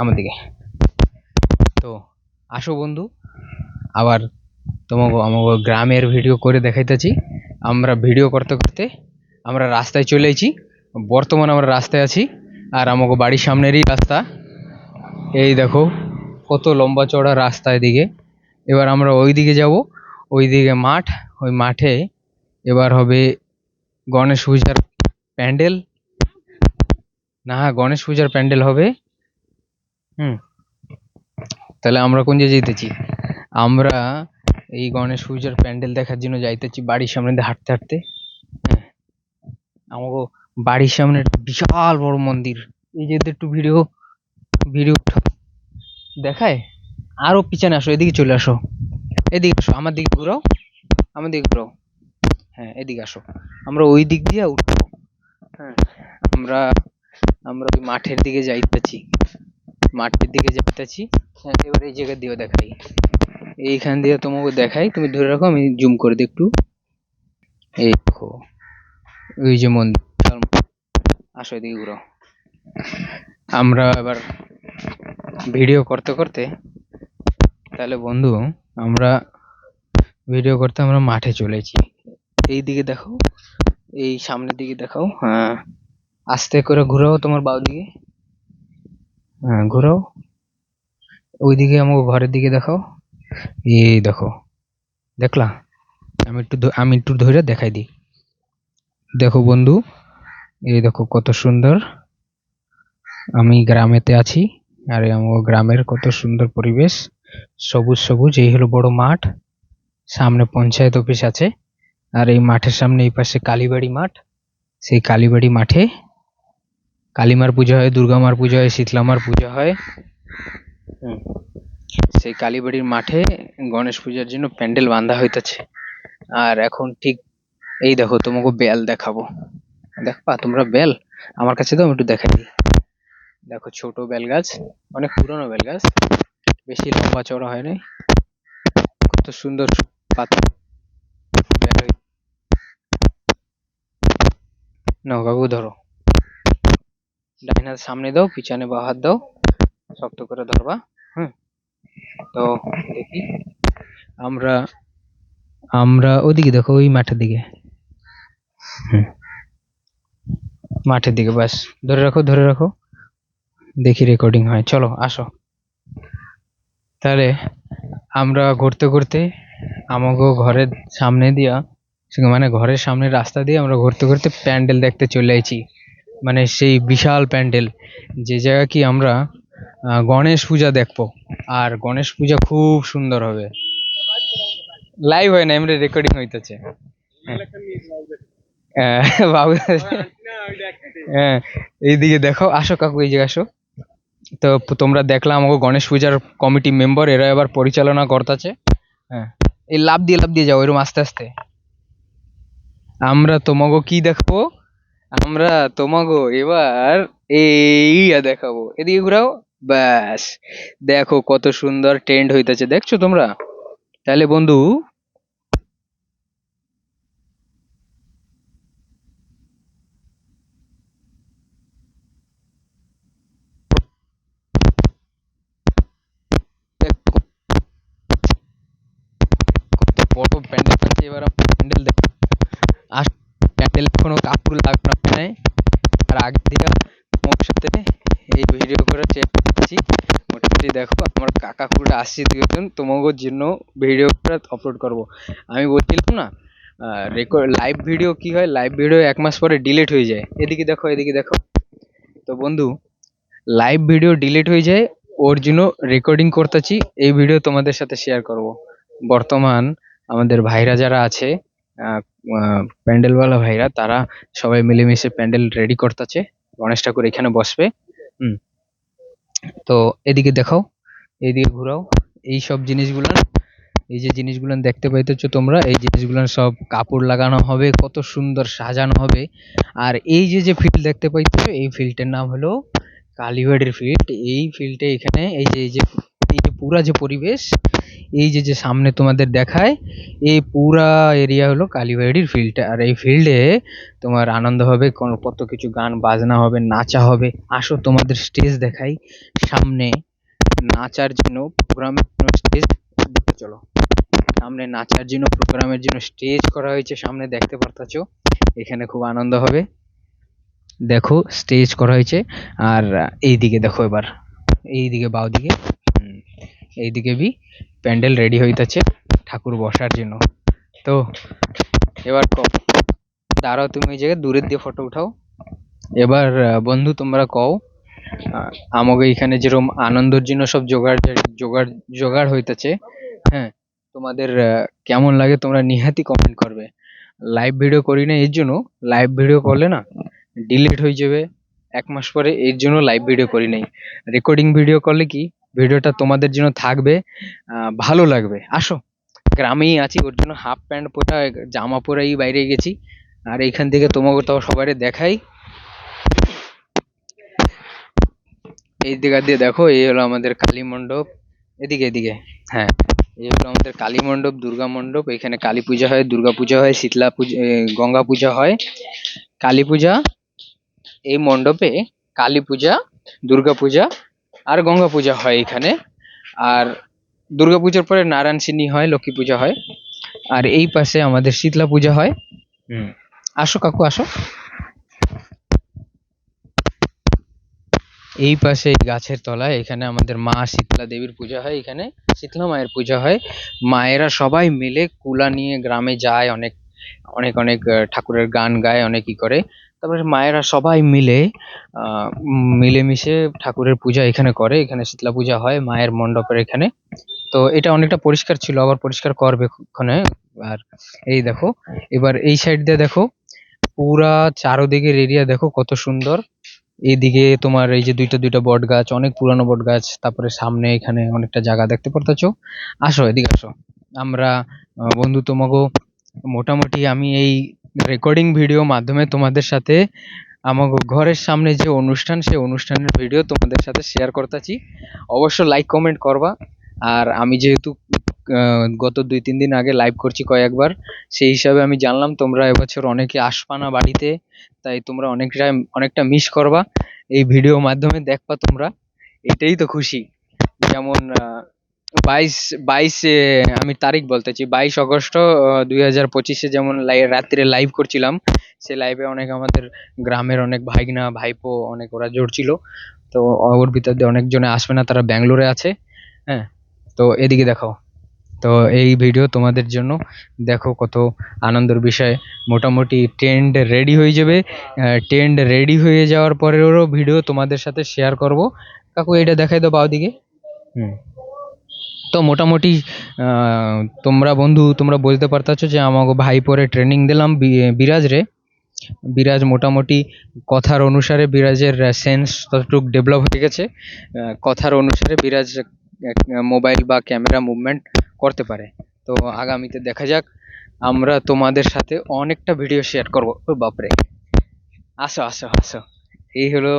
আমার দিকে। তো আসো বন্ধু, আবার তোমাকে আমাকে গ্রামের ভিডিও করে দেখাইতেছি। আমরা ভিডিও করতে করতে আমরা রাস্তায় চলে এসেছি। বর্তমানে আমরা রাস্তায় আছি আর আমাকে বাড়ির সামনেরই রাস্তা। এই দেখো, কত লম্বা চড়া রাস্তা এদিকে। এবার আমরা ওই দিকে যাব ওই দিকে মাঠ, ওই মাঠে এবার হবে গণেশ পূজার প্যান্ডেল। না, গণেশ পূজার প্যান্ডেল হবে হুম। তাহলে আমরা কোন জায়গায় যাইতেছি আমরা এই গণেশ পূজার প্যান্ডেল দেখার জন্য যাইতেছি বাড়ির সামনে দিয়ে হাঁটতে হাঁটতে। হ্যাঁ। আমাকে বাড়ির সামনে একটা বিশাল বড় মন্দির। এই যে একটু ভিডিও ভিডিও দেখায়? আরও পিছনে আসো, এদিকে চলে আসো। এদিকে আসো, আমার দিকে ঘুরাও, আমার দিকে ঘুরাও। হ্যাঁ এদিকে আসো। আমরা ওই দিক দিয়ে উঠবো। হ্যাঁ আমরা আমরা ওই মাঠের দিকে যাইতেছি। মাঠের দিকে যাইতেছি হ্যাঁ এবার এই জায়গা দিয়েও দেখাই। এইখান দিয়ে তোমাকে দেখাই, তুমি ধরে রাখো, আমি জুম করে দিই একটু। এই দেখো ওই যে মন্দির, আসো এদিকে ঘুরো। আমরা এবার ভিডিও করতে করতে, তাহলে বন্ধু, আমরা ভিডিও করতে আমরা মাঠে চলেছি এই দিকে দেখো, এই সামনের দিকে দেখাও হ্যাঁ। আস্তে করে ঘুরাও তোমার বাউ দিকে হ্যাঁ ঘুরাও। ওইদিকে আমাকে ঘরের দিকে দেখাও। এই দেখো, দেখলা? আমি একটু আমি একটু ধরে দেখাই দিই। দেখো বন্ধু, এই দেখো কত সুন্দর। আমি গ্রামেতে আছি, আর আমার গ্রামের কত সুন্দর পরিবেশ। সবুজ সবুজ, এই হলো বড় মাঠ। সামনে পঞ্চায়েত অফিস আছে, আর এই মাঠের সামনে এই পাশে কালীবাড়ি মাঠ। সেই কালীবাড়ি মাঠে কালীমার পুজো হয় দুর্গা মার পুজো হয় শীতলা মার পুজো হয়। হুম। সেই কালীবাড়ির মাঠে গণেশ পূজার জন্য প্যান্ডেল বাঁধা হইতেছে। আর এখন ঠিক এই দেখো তোমাকে বেল দেখাবো। দেখবা তোমরা বেল? আমার কাছে তো একটু দেখাই দেখো ছোট বেল গাছ অনেক পুরনো বেল গাছ। বেশি লম্বা চড়া হয় নাই। কত সুন্দর পাতা। নাও কাকু ধরো। ডাইন হাত সামনে দাও, পিছনে বা হাত দাও, শক্ত করে ধরবা, হুম। তো দেখি, আমরা আমরা ওদিকে দেখো, ওই মাঠের দিকে। হুম। মাঠের দিকে বাস ধরে রাখো ধরে রাখো। দেখি রেকর্ডিং হয়। চলো, আসো। তাহলে আমরা ঘুরতে ঘুরতে আমাকে ঘরের সামনে দিয়া মানে ঘরের সামনে রাস্তা দিয়ে আমরা ঘুরতে ঘুরতে প্যান্ডেল দেখতে চলে আইছি। মানে সেই বিশাল প্যান্ডেল যে জায়গা কি আমরা গণেশ পূজা দেখব। আর গণেশ পূজা খুব সুন্দর হবে। লাইভ হয় না এমনি রেকর্ডিং হইতেছে। হ্যাঁ, বাবু। হ্যাঁ এইদিকে দেখো আসো কাকু এই জায়গায় আসো। তো তোমরা দেখলাম আমাকে গণেশ পূজার কমিটি মেম্বার এরা এবার পরিচালনা করতেছে। হ্যাঁ এই লাভ দিয়ে লাভ দিয়ে যাও এরকম আস্তে আস্তে। আমরা তোমাকে কি দেখব? আমরা তোমাকে এবার এই দেখাবো। এদিকে ঘুরাও, ব্যাস। দেখো কত সুন্দর ট্রেন্ড হইতেছে, দেখছ তোমরা? তাহলে বন্ধু বড় প্যান্ডেল আছে এবার ভিডিও করে চেয়েছি মোটামুটি দেখো, আমার কাকা খুড়া আসছি দুজন, তোমাদের জন্য ভিডিও আপলোড করব। আমি বলছিলাম না রেকর্ড লাইভ ভিডিও কি হয়? লাইভ ভিডিও এক মাস পরে ডিলিট হয়ে যায়। এদিকে দেখো এদিকে দেখো। তো বন্ধু লাইভ ভিডিও ডিলিট হয়ে যায়, ওর জন্য রেকর্ডিং করতেছি, এই ভিডিও তোমাদের সাথে শেয়ার করব। বর্তমান আমাদের ভাইরা যারা আছে প্যান্ডেলওয়ালা ভাইরা, তারা সবাই মিলেমিশে প্যান্ডেল রেডি করতেছে। গণেশ ঠাকুর এখানে বসবে। হুম। তো এদিকে দেখাও, এদিকে ঘুরাও। এই সব জিনিসগুলো এই যে জিনিসগুলো দেখতে পাইতেছো তোমরা, এই জিনিসগুলো সব কাপড় লাগানো হবে, কত সুন্দর সাজানো হবে। আর এই যে যে ফিল্ড দেখতে পাইতেছো, এই ফিল্ডের নাম হলো কালীবাড়ির ফিল্ড এই ফিল্ডে এখানে, এই যে এই যে এই যে পুরা যে পরিবেশ এই যে যে সামনে তোমাদের দেখায় এই পুরা এরিয়া হলো কালীবাড়ির ফিল্ডটা আর এই ফিল্ডে তোমার আনন্দ হবে কোনো কত কিছু গান বাজনা হবে নাচা হবে। আসো তোমাদের স্টেজ দেখাই। সামনে নাচার জন্য প্রোগ্রামের জন্য স্টেজ চলো। সামনে নাচার জন্য প্রোগ্রামের জন্য স্টেজ করা হয়েছে সামনে দেখতে পারতাছ। এখানে খুব আনন্দ হবে। দেখো স্টেজ করা হয়েছে। আর এইদিকে দেখো এবার এইদিকে বাও দিকে হুম, এইদিকে বি প্যান্ডেল রেডি হইতাছে ঠাকুর বসার জন্য। তো, এবার কও দাঁড়াও তুমি ওই জায়গায় দূরের দিয়ে ফটো উঠাও। এবার বন্ধু, তোমরা কও আমাকে এখানে যেরকম আনন্দের জন্য সব জোগাড় জোগাড় জোগাড় হইতাছে হ্যাঁ তোমাদের কেমন লাগে তোমরা নিহাতি কমেন্ট করবে। লাইভ ভিডিও করি না, এর জন্য লাইভ ভিডিও করলে না ডিলিট হয়ে যাবে। এক মাস পরে এর জন্য লাইভ ভিডিও করি নাই। রেকর্ডিং ভিডিও করলে কি ভিডিওটা তোমাদের জন্য থাকবে ভালো লাগবে। আসো, গ্রামেই আছি, ওর জন্য হাফ প্যান্ট পরা, জামা পরেই বাইরে গেছি। আর এইখান থেকে তোমাকে তো সবাই দেখাই। এই দিকে দিয়ে দেখো, এই হলো আমাদের কালী মণ্ডপ। এদিকে এদিকে হ্যাঁ এই হলো আমাদের কালী মণ্ডপ, দুর্গা মণ্ডপ। এখানে কালী পূজা হয়, দুর্গা পূজা হয়, শীতলা পূজা গঙ্গা পূজা হয়। কালী পূজা, এই মণ্ডপে কালী পূজা, দুর্গা পূজা আর গঙ্গা পূজা হয় এখানে। আর দুর্গা পূজার পরে নারায়ণ সিনি হয় লক্ষ্মী পূজা হয়। আর এই পাশে আমাদের শীতলা পূজা হয়। হুম। আসো কাকু আসো। এই পাশে এই গাছের তলায় এখানে আমাদের মা শীতলা দেবীর পূজা হয় এখানে। শীতলা মায়ের পূজা হয়। মায়েরা সবাই মিলে কুলা নিয়ে গ্রামে যায় অনেক অনেক অনেক ঠাকুরের গান গায় অনেক ই করে। তারপরে মায়েরা সবাই মিলে মিলেমিশে ঠাকুরের পূজা এখানে করে, এখানে শীতলা পূজা হয় মায়ের মণ্ডপের এখানে। তো এটা অনেকটা পরিষ্কার ছিল, আবার পরিষ্কার করবে ওখানে আর এই দেখো, এবার এই সাইড দিয়ে দেখো, পুরা চারোদিকের এরিয়া দেখো কত সুন্দর। এইদিকে তোমার এই যে দুইটা দুইটা বট গাছ, অনেক পুরানো বট গাছ, তারপরে সামনে এখানে অনেকটা জায়গা দেখতে পারতেছো। আসো এদিকে আসো। আমরা বন্ধু তোমাকে মোটামুটি আমি এই রেকর্ডিং ভিডিও মাধ্যমে তোমাদের সাথে আমাকে ঘরের সামনে যে অনুষ্ঠান, সেই অনুষ্ঠানের ভিডিও তোমাদের সাথে শেয়ার করতেছি। অবশ্য লাইক কমেন্ট করবা। আর আমি যেহেতু গত দুই, তিন দিন আগে লাইভ করছি কয়েকবার, সেই হিসাবে আমি জানলাম তোমরা এবছর অনেকে আসবা না বাড়িতে, তাই তোমরা অনেকটা অনেকটা মিস করবা। এই ভিডিও মাধ্যমে দেখবা তোমরা। এটাই তো খুশি। যেমন বাইশ, বাইশে, আমি তারিখ বলতেছি বাইশ অগস্ট দুই হাজার পঁচিশে যেমন রাত্রে লাইভ করছিলাম সে লাইভে অনেক আমাদের গ্রামের অনেক ভাইগনা, ভাইপো, অনেক ওরা জুড়ছিল তো ওর ভিতর দিয়ে অনেকজনে আসবে না, তারা ব্যাঙ্গালোরে আছে হ্যাঁ? তো এদিকে দেখো তো এই ভিডিও তোমাদের জন্য, দেখো কত আনন্দের বিষয়। মোটামুটি টেন্ট রেডি হয়ে যাবে। টেন্ট রেডি হয়ে যাওয়ার পরেরও ভিডিও তোমাদের সাথে শেয়ার করব। কাকু, এটা দেখাই দাও বাও দিকে হুম। তো মোটামুটি তোমরা বন্ধু, তোমরা বুঝতে পারতাছো যে আমাকে ভাই পরে ট্রেনিং দিলাম বি- বিরাজ মোটামুটি কথার অনুসারে বিরাজের সেন্স ততটুকু ডেভেলপ হয়ে গেছে। কথার অনুসারে বিরাজ মোবাইল বা ক্যামেরা মুভমেন্ট করতে পারে। তো আগামীতে দেখা যাক, আমরা তোমাদের সাথে অনেকটা ভিডিও শেয়ার করব। বাপরে। আসো আসো আসো। এই হলো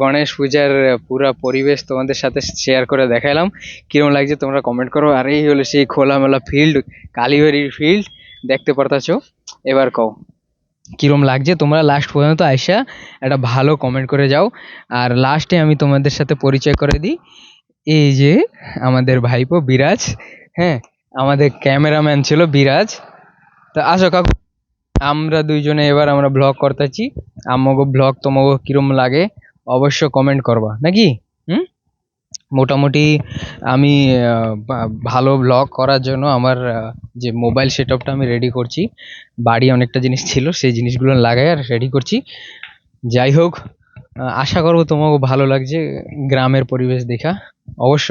গণেশ পূজার পুরা পরিবেশ তোমাদের সাথে শেয়ার করে দেখালাম কিরম লাগছে তোমরা কমেন্ট করো। আর এই হলো সেই খোলামেলা ফিল্ড কালীবাড়ির ফিল্ড দেখতে পারতাছো? এবার কও, কিরম লাগছে? তোমরা লাস্ট পর্যন্ত আইসা একটা ভালো কমেন্ট করে যাও। আর লাস্টে আমি তোমাদের সাথে পরিচয় করে দিই। এই যে আমাদের ভাইপো বিরাজ হ্যাঁ? আমাদের ক্যামেরাম্যান ছিল বিরাজ। তো আসো কাকু। আমরা দুইজনে এবার আমরা ব্লগ করতেছি। আমাকে ব্লগ তোমাকে কিরম লাগে অবশ্য কমেন্ট করবা, নাকি? হুম? মোটামুটি আমি ভালো ব্লগ করার জন্য আমার যে মোবাইল সেট আপটা আমি রেডি করছি, বাড়ি অনেকটা জিনিস ছিল, সেই জিনিসগুলো লাগাই আর রেডি করছি। যাই হোক আশা করব তোমাকে ভালো লাগছে গ্রামের পরিবেশ দেখা। অবশ্য,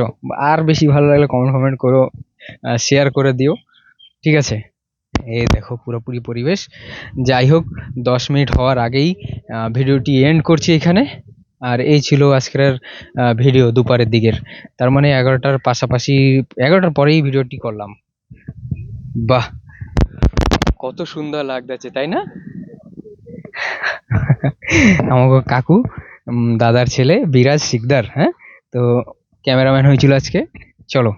আর বেশি ভালো লাগলে কমেন্ট কমেন্ট করো শেয়ার করে দিও। ঠিক আছে? এই দেখো পুরোপুরি পরিবেশ। যাই হোক, দশ মিনিট হওয়ার আগেই ভিডিওটি এন্ড করছি এখানে। আর এই ছিল আজকের ভিডিও দুপারের দিকের। তার মানে এগারোটার পাশাপাশি, এগারোটার পরেই ভিডিওটি করলাম। বাহ! কত সুন্দর লাগতেছে, তাই না? আমাকে কাকু দাদার ছেলে বিরাজ শিকদার হ্যাঁ? তো, ক্যামেরাম্যান হয়েছিল আজকে। চলো।